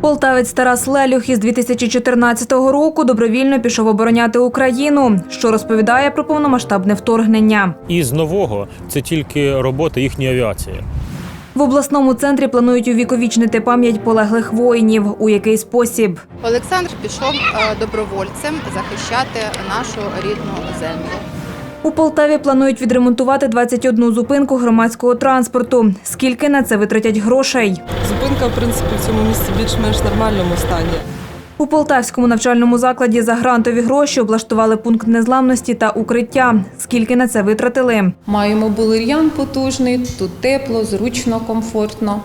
Полтавець Тарас Лелюх із 2014 року добровільно пішов обороняти Україну, що розповідає про повномасштабне вторгнення. І з нового це тільки робота їхньої авіації. В обласному центрі планують увіковічнити пам'ять полеглих воїнів. У який спосіб? Олександр пішов е, добровольцем захищати нашу рідну землю. У Полтаві планують відремонтувати 21 зупинку громадського транспорту. Скільки на це витратять грошей? Зупинка, в принципі, в цьому місці більш-менш нормальному стані. У полтавському навчальному закладі за грантові гроші облаштували пункт незламності та укриття. Скільки на це витратили? Маємо булир'ян потужний, тут тепло, зручно, комфортно.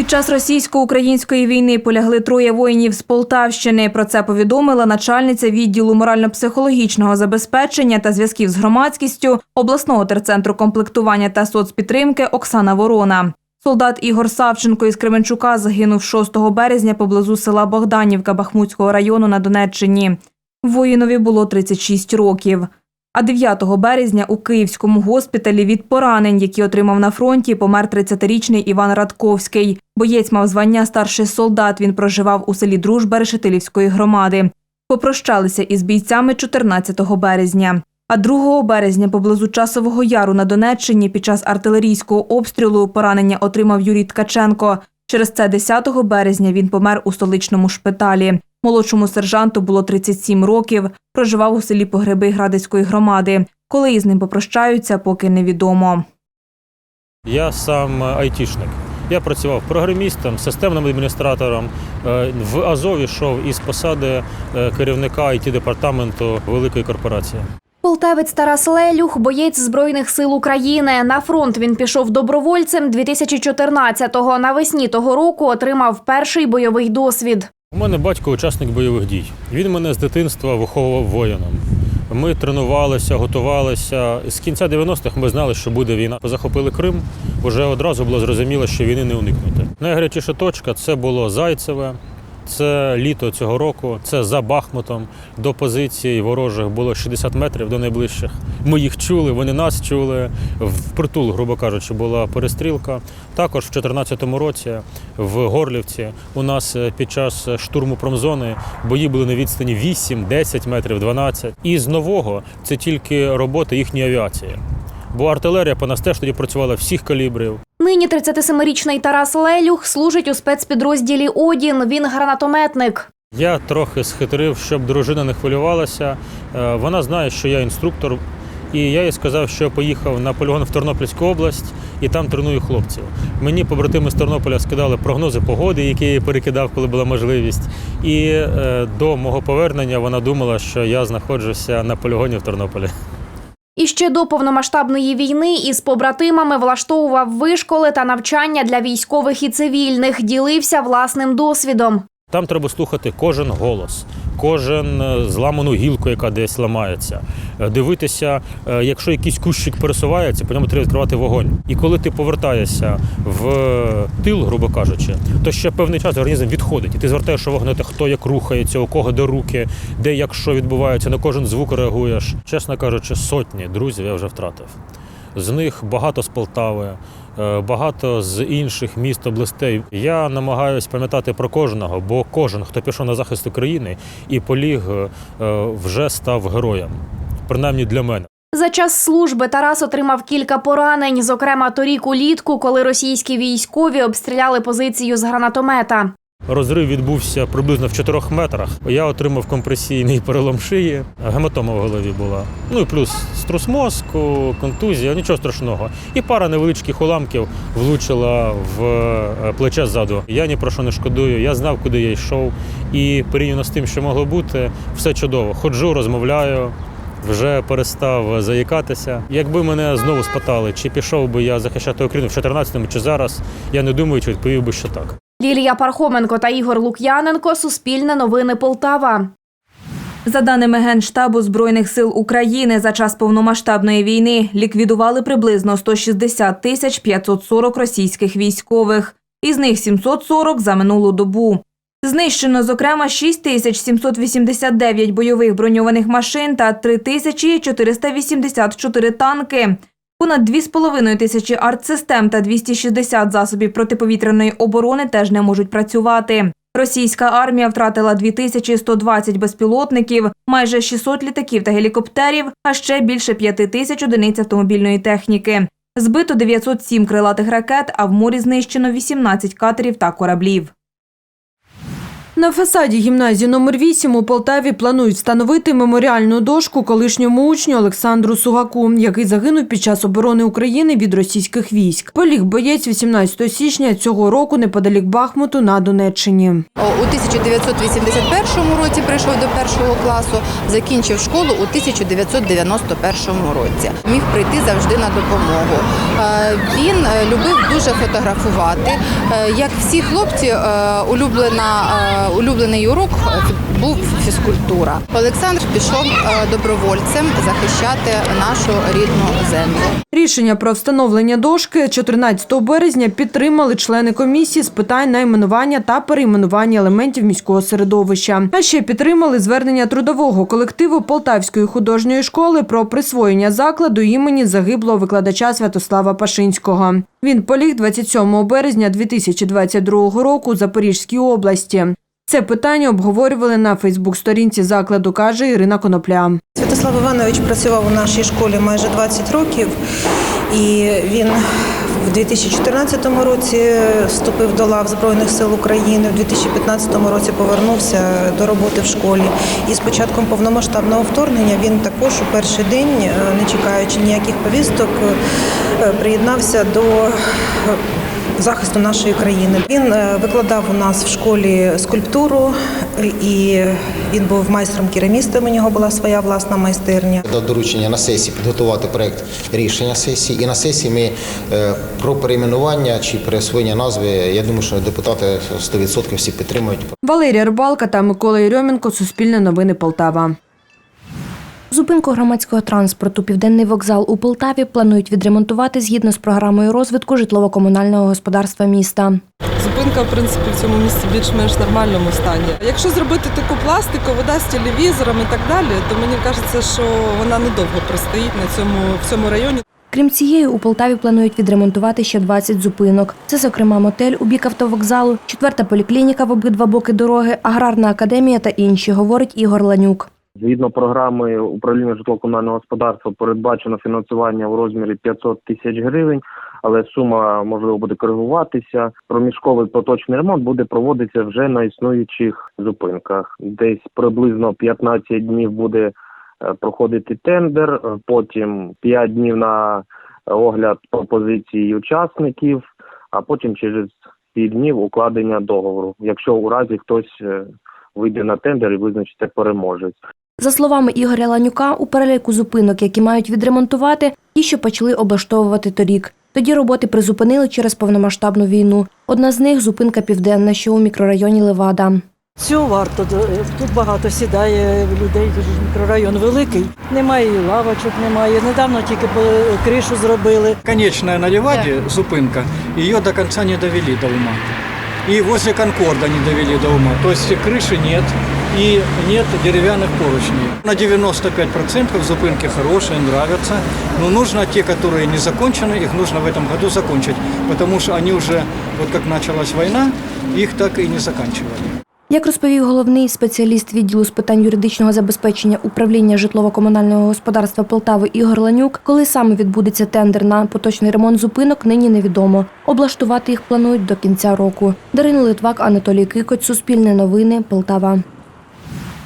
Під час російсько-української війни полягли троє воїнів з Полтавщини. Про це повідомила начальниця відділу морально-психологічного забезпечення та зв'язків з громадськістю обласного терцентру комплектування та соцпідтримки Оксана Ворона. Солдат Ігор Савченко із Кременчука загинув 6 березня поблизу села Богданівка Бахмутського району на Донеччині. Воїнові було 36 років. А 9 березня у Київському госпіталі від поранень, які отримав на фронті, помер 30-річний Іван Радковський. Боєць мав звання старший солдат. Він проживав у селі Дружба Решетилівської громади. Попрощалися із бійцями 14 березня. А 2 березня поблизу Часового Яру на Донеччині під час артилерійського обстрілу поранення отримав Юрій Ткаченко. Через це 10 березня він помер у столичному шпиталі. Молодшому сержанту було 37 років, проживав у селі Погреби Градицької громади. Коли із ним попрощаються, поки невідомо. Я сам айтішник. Я працював програмістом, системним адміністратором. Е, В Азові йшов із посади е, керівника it департаменту великої корпорації. Полтавець Тарас Лелюх, боєць Збройних сил України. На фронт він пішов добровольцем 2014-го. Навесні того року отримав перший бойовий досвід. У мене батько учасник бойових дій. Він мене з дитинства виховував воїном. Ми тренувалися, готувалися. З кінця 90-х ми знали, що буде війна. Захопили Крим. Вже одразу було зрозуміло, що війни не уникнути. Найгарячіша точка це було Зайцеве. Це літо цього року, це за Бахмутом. До позицій ворожих було 60 метрів до найближчих. Ми їх чули, вони нас чули. В притул, грубо кажучи, була перестрілка. Також в 2014 році в Горлівці у нас е, під час штурму промзони бої були на відстані 8, 10 метрів, 12. І з нового це тільки робота їхньої авіації. Бо артилерія по нас теж тоді працювала всіх калібрів. Нині 37-річний Тарас Лелюх служить у спецпідрозділі Одін. Він гранатометник. Я трохи схитрив, щоб дружина не хвилювалася. Е, Вона знає, що я інструктор, і я їй сказав, що я поїхав на полігон в Тернопільську область і там треную хлопців. Мені побратими з Тернополя скидали прогнози погоди, які я перекидав, коли була можливість. І е, до мого повернення вона думала, що я знаходжуся на полігоні в Тернополі. І ще до повномасштабної війни із побратимами влаштовував вишколи та навчання для військових і цивільних. Ділився власним досвідом. Там треба слухати кожен голос, кожен е, зламану гілку, яка десь ламається. Е, Дивитися, е, якщо якийсь кущик пересувається, по ньому треба відкривати вогонь. І коли ти повертаєшся в тил, грубо кажучи, то ще певний час організм відходить. І ти звертаєш увагу на те, хто як рухається, у кого де руки, де як що відбувається, на кожен звук реагуєш. Чесно кажучи, сотні друзів я вже втратив. З них багато з Полтави, е, багато з інших міст, областей. Я намагаюся пам'ятати про кожного, бо кожен, хто пішов на захист України і поліг, е, вже став героєм. Принаймні для мене. За час служби Тарас отримав кілька поранень, зокрема торік улітку, коли російські військові обстріляли позицію з гранатомета. Розрив відбувся приблизно в 4 метрах. Я отримав компресійний перелом шиї, гематома в голові була. Ну і плюс струс мозку, контузія, нічого страшного. І пара невеличких уламків влучила в е, плече ззаду. Я ні про що не шкодую. Я знав, куди я йшов. І порівняно з тим, що могло бути, все чудово. Ходжу, розмовляю. Вже перестав заїкатися. Якби мене знову спитали, чи пішов би я захищати Україну в 14-му чи зараз, я не думаю, чи відповів би, що так. Лілія Пархоменко та Ігор Лук'яненко Суспільне новини Полтава. За даними Генштабу Збройних сил України, за час повномасштабної війни ліквідували приблизно 160 тисяч 540 російських військових, із них 740 за минулу добу. Знищено, зокрема, 6 тисяч 789 бойових броньованих машин та 3 тисячі 484 танки. Понад 2,5 тисячі артсистем та 260 засобів протиповітряної оборони теж не можуть працювати. Російська армія втратила 2120 безпілотників, майже 600 літаків та гелікоптерів, а ще більше 5 тисяч одиниць автомобільної техніки. Збито 907 крилатих ракет, а в морі знищено 18 катерів та кораблів. На фасаді гімназії номер 8 у Полтаві планують встановити меморіальну дошку колишньому учню Олександру Сугаку, який загинув під час оборони України від російських військ. Поліг боєць 18 січня цього року неподалік Бахмуту на Донеччині. У 1981 році прийшов до першого класу, закінчив школу у 1991 році. Міг прийти завжди на допомогу. Е, Він е, любив дуже фотографувати. Е, Як всі хлопці, улюблена, улюблений урок е, був фізкультура. Олександр пішов е, добровольцем захищати нашу рідну землю. Рішення про встановлення дошки 14 березня підтримали члени комісії з питань найменування та перейменування елементів міського середовища. А ще підтримали звернення трудового колективу Полтавської художньої школи про присвоєння закладу імені загиблого викладача Святослава Пашинського. Він поліг 27 березня 2022 року у Запорізькій області. Це питання обговорювали на Фейсбук-сторінці закладу, каже Ірина Конопля. Святослав Іванович працював у нашій школі майже 20 років, і він в 2014 році вступив до лав Збройних сил України. В 2015 році повернувся до роботи в школі. І з початком повномасштабного вторгнення він також у перший день, е, не чекаючи ніяких повісток, е, приєднався до захисту нашої країни. Він е, викладав у нас в школі скульптуру, і він був майстром керамістом. У нього була своя власна майстерня. Дав доручення на сесії підготувати проект рішення сесії. І на сесії ми е, про перейменування чи присвоєння назви. Я думаю, що депутати 100% всі підтримують. Валерія Рибалка та Микола Єрьомінко. Суспільне новини Полтава. Зупинку громадського транспорту Південний вокзал у Полтаві планують відремонтувати згідно з програмою розвитку житлово-комунального господарства міста. Зупинка, в принципі, в цьому місці більш-менш нормальному стані. Якщо зробити таку пластику, вода з телевізором і так далі, то мені кажеться, що вона недовго простоїть на цьому в цьому районі. Крім цієї, у Полтаві планують відремонтувати ще 20 зупинок. Це, зокрема, мотель у бік автовокзалу, четверта поліклініка в обидва боки дороги, аграрна академія та інші, говорить Ігор Ланюк. Згідно програми управління житлово-комунального господарства передбачено фінансування в розмірі 500 тисяч гривень, але сума можливо буде коригуватися. Проміжковий поточний ремонт буде проводитися вже на існуючих зупинках. Десь приблизно 15 днів буде е, проходити тендер, потім 5 днів на огляд пропозицій учасників, а потім через 5 днів укладення договору, якщо у разі хтось е, вийде на тендер і визначиться переможець. За словами Ігоря Ланюка, у переліку зупинок, які мають відремонтувати, ті, що почали облаштовувати торік. Тоді роботи призупинили через повномасштабну війну. Одна з них зупинка південна, що у мікрорайоні Левада. Цього варто тут багато сідає людей. Дуже мікрорайон великий. Немає і лавочок, немає. Недавно тільки по- кришу зробили. Конечная на Леваде зупинка, ее до конца не довели до ума И возле Конкорда не довели до ума. То есть крыши нет и нет деревянных поручней. На 95% зупинки хорошие, нравятся. Но нужно те, которые не закончены, их нужно в этом году закончить. Потому что они уже, вот как началась война, их так и не заканчивали. Як розповів головний спеціаліст відділу з питань юридичного забезпечення управління житлово-комунального господарства Полтави Ігор Ланюк, коли саме відбудеться тендер на поточний ремонт зупинок, нині невідомо. Облаштувати їх планують до кінця року. Дарина Литвак, Анатолій Кикоць, Суспільне новини, Полтава.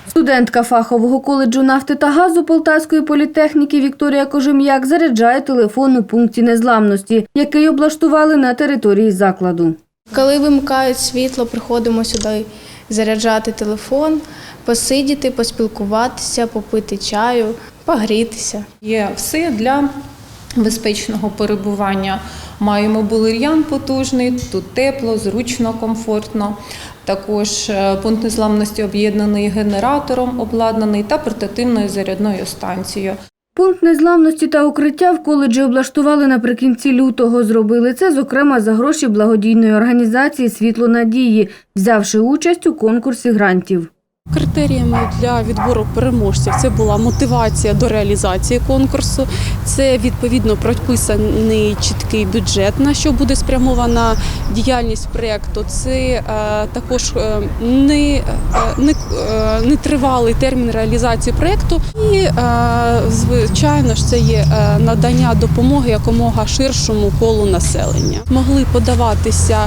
Студентка фахового коледжу нафти та газу Полтавської політехніки Вікторія Кожем'як заряджає телефон у пункті незламності, який облаштували на території закладу. Коли вимикають світло, приходимо сюди заряджати телефон, посидіти, поспілкуватися, попити чаю, погрітися. Є все для безпечного перебування. Маємо булер'ян потужний, тут тепло, зручно, комфортно. Також е, пункт незламності об'єднаний генератором, обладнаний та портативною зарядною станцією. Пункт незламності та укриття в коледжі облаштували наприкінці лютого. Зробили це, зокрема, за гроші благодійної організації Світло надії, взявши участь у конкурсі грантів. Критеріями для відбору переможців це була мотивація до реалізації конкурсу, це відповідно прописаний чіткий бюджет, на що буде спрямована діяльність проєкту. Це е, також е, не, е, не, е, не тривалий термін реалізації проєкту. І, е, звичайно ж, це є е, надання допомоги якомога ширшому колу населення. Могли подаватися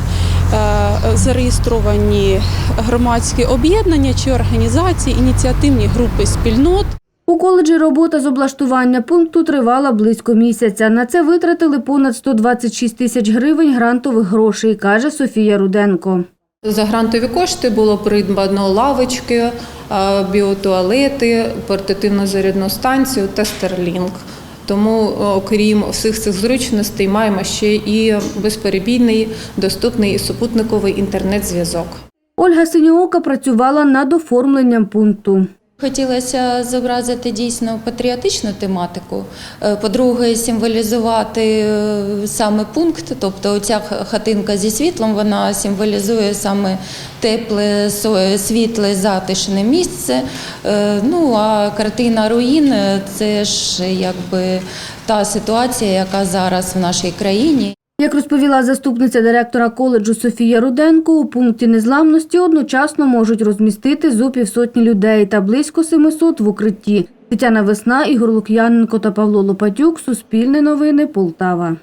зареєстровані громадські об'єднання чи організації, ініціативні групи спільнот. У коледжі робота з облаштування пункту тривала близько місяця. На це витратили понад 126 тисяч гривень грантових грошей, каже Софія Руденко. За грантові кошти було придбано лавочки, е, біотуалети, портативну зарядну станцію та Starlink. Тому, е, окрім всіх цих зручностей, маємо ще і безперебійний, доступний і супутниковий інтернет-зв'язок. Ольга Синьоока працювала над оформленням пункту. Хотілося зобразити дійсно патріотичну тематику. Е, По-друге, символізувати е, саме пункт, тобто ця хатинка зі світлом, вона символізує саме тепле, світле, затишне місце. Е, Ну а картина руїн це ж якби та ситуація, яка зараз в нашій країні. Як розповіла заступниця директора коледжу Софія Руденко, у пункті незламності одночасно можуть розмістити зо півсотні людей та близько 700 в укритті. Тетяна Весна, Ігор Лук'яненко та Павло Лопатюк. Суспільне новини. Полтава.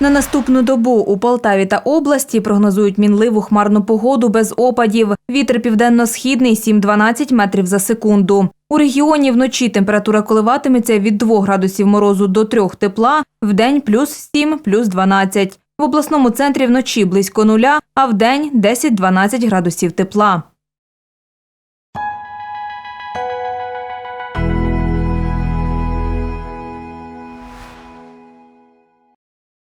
На наступну добу у Полтаві та області прогнозують мінливу хмарну погоду без опадів. Вітер південно-східний 7-12 метрів за секунду. У регіоні вночі температура коливатиметься від 2 градусів морозу до 3 тепла, вдень плюс 7, плюс 12. В обласному центрі вночі близько нуля, а в день 10-12 градусів тепла.